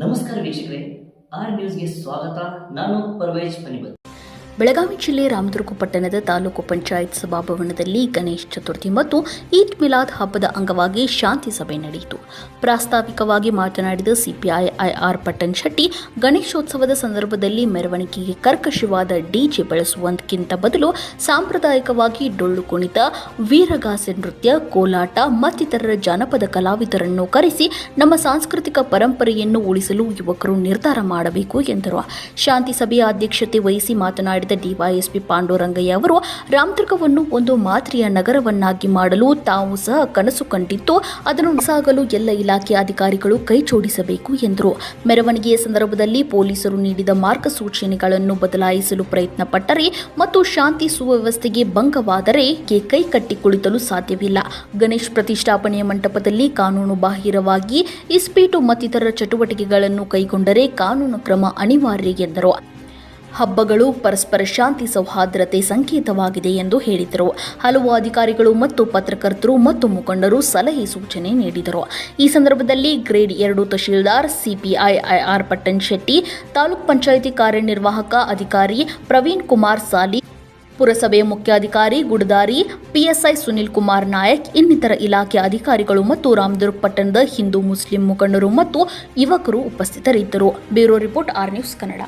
ನಮಸ್ಕಾರ ವೀಕ್ಷಕರೇ ಆರ್ ನ್ಯೂಸ್ಗೆ ಸ್ವಾಗತ. ನಾನು ಪರ್ವೇಜ್ ಪನಿಬತ್ ಬೆಳಗಾವಿ ಜಿಲ್ಲೆ ರಾಮದುರ್ಗ ಪಟ್ಟಣದ ತಾಲೂಕು ಪಂಚಾಯತ್ ಸಭಾಭವನದಲ್ಲಿ ಗಣೇಶ್ ಚತುರ್ಥಿ ಮತ್ತು ಈದ್ ಮಿಲಾದ್ ಹಬ್ಬದ ಅಂಗವಾಗಿ ಶಾಂತಿ ಸಭೆ ನಡೆಯಿತು. ಪ್ರಾಸ್ತಾವಿಕವಾಗಿ ಮಾತನಾಡಿದ CPI I R Pattan Shetty, ಗಣೇಶೋತ್ಸವದ ಸಂದರ್ಭದಲ್ಲಿ ಮೆರವಣಿಗೆಗೆ ಕರ್ಕಶವಾದ ಡಿಜೆ ಬಳಸುವಂತಕ್ಕಿಂತ ಬದಲು ಸಾಂಪ್ರದಾಯಿಕವಾಗಿ ಡೊಳ್ಳು ಕುಣಿತ, ವೀರಗಾಸೆ ನೃತ್ಯ, ಕೋಲಾಟ, ಮತ್ತಿತರರ ಜಾನಪದ ಕಲಾವಿದರನ್ನು ಕರೆಸಿ ನಮ್ಮ ಸಾಂಸ್ಕೃತಿಕ ಪರಂಪರೆಯನ್ನು ಉಳಿಸಲು ಯುವಕರು ನಿರ್ಧಾರ ಮಾಡಬೇಕು ಎಂದರು. ಶಾಂತಿ ಸಭೆಯ ಅಧ್ಯಕ್ಷತೆ ವಹಿಸಿ ಮಾತನಾಡಿದ ಡಿವೈಎಸ್ಪಿ ಪಾಂಡುರಂಗಯ್ಯ ಅವರು ರಾಮದುರ್ಗವನ್ನು ಒಂದು ಮಾದರಿಯ ನಗರವನ್ನಾಗಿ ಮಾಡಲು ತಾವು ಸಹ ಕನಸು ಕಂಡಿದ್ದು ಅದನ್ನು ಸಾಗಲು ಎಲ್ಲ ಇಲಾಖೆ ಅಧಿಕಾರಿಗಳು ಕೈ ಜೋಡಿಸಬೇಕು ಎಂದರು. ಮೆರವಣಿಗೆಯ ಸಂದರ್ಭದಲ್ಲಿ ಪೊಲೀಸರು ನೀಡಿದ ಮಾರ್ಗಸೂಚನೆಗಳನ್ನು ಬದಲಾಯಿಸಲು ಪ್ರಯತ್ನ ಪಟ್ಟರೆ ಮತ್ತು ಶಾಂತಿ ಸುವ್ಯವಸ್ಥೆಗೆ ಭಂಗವಾದರೆ ಕೈ ಕಟ್ಟಿ ಸಾಧ್ಯವಿಲ್ಲ. ಗಣೇಶ್ ಪ್ರತಿಷ್ಠಾಪನೆಯ ಮಂಟಪದಲ್ಲಿ ಕಾನೂನು ಬಾಹಿರವಾಗಿ, ಇಸ್ಪೀಟು ಮತ್ತಿತರ ಚಟುವಟಿಕೆಗಳನ್ನು ಕೈಗೊಂಡರೆ ಕಾನೂನು ಕ್ರಮ ಅನಿವಾರ್ಯ ಎಂದರು. ಹಬ್ಬಗಳು, ಪರಸ್ಪರ ಶಾಂತಿ, ಸೌಹಾರ್ದತೆ ಸಂಕೇತವಾಗಿದೆ ಎಂದು ಹೇಳಿದರು. ಹಲವು ಅಧಿಕಾರಿಗಳು ಮತ್ತು ಪತ್ರಕರ್ತರು ಮತ್ತು ಮುಖಂಡರು ಸಲಹೆ, ಸೂಚನೆ ನೀಡಿದರು. ಈ ಸಂದರ್ಭದಲ್ಲಿ ಗ್ರೇಡ್ ಎರಡು ತಹಶೀಲ್ದಾರ್ ಸಿಪಿಐ ಐಆರ್ ಪಟ್ಟಣ್ ಶೆಟ್ಟಿ, ತಾಲೂಕ್ ಪಂಚಾಯಿತಿ ಕಾರ್ಯನಿರ್ವಾಹಕ ಅಧಿಕಾರಿ ಪ್ರವೀಣ್ ಕುಮಾರ್ ಸಾಲಿ ಪುರಸಭೆಯ ಮುಖ್ಯಾಧಿಕಾರಿ ಗುಡದಾರಿ, ಪಿಎಸ್ಐ ಸುನಿಲ್ ಕುಮಾರ್ ನಾಯಕ್, ಇನ್ನಿತರ ಇಲಾಖೆ ಅಧಿಕಾರಿಗಳು ಮತ್ತು ರಾಮದುರ್ಗ್ ಪಟ್ಟಣದ ಹಿಂದೂ ಮುಸ್ಲಿಂ ಮುಖಂಡರು ಮತ್ತು ಯುವಕರು ಉಪಸ್ಥಿತರಿದ್ದರು. Bureau report R news Kannada.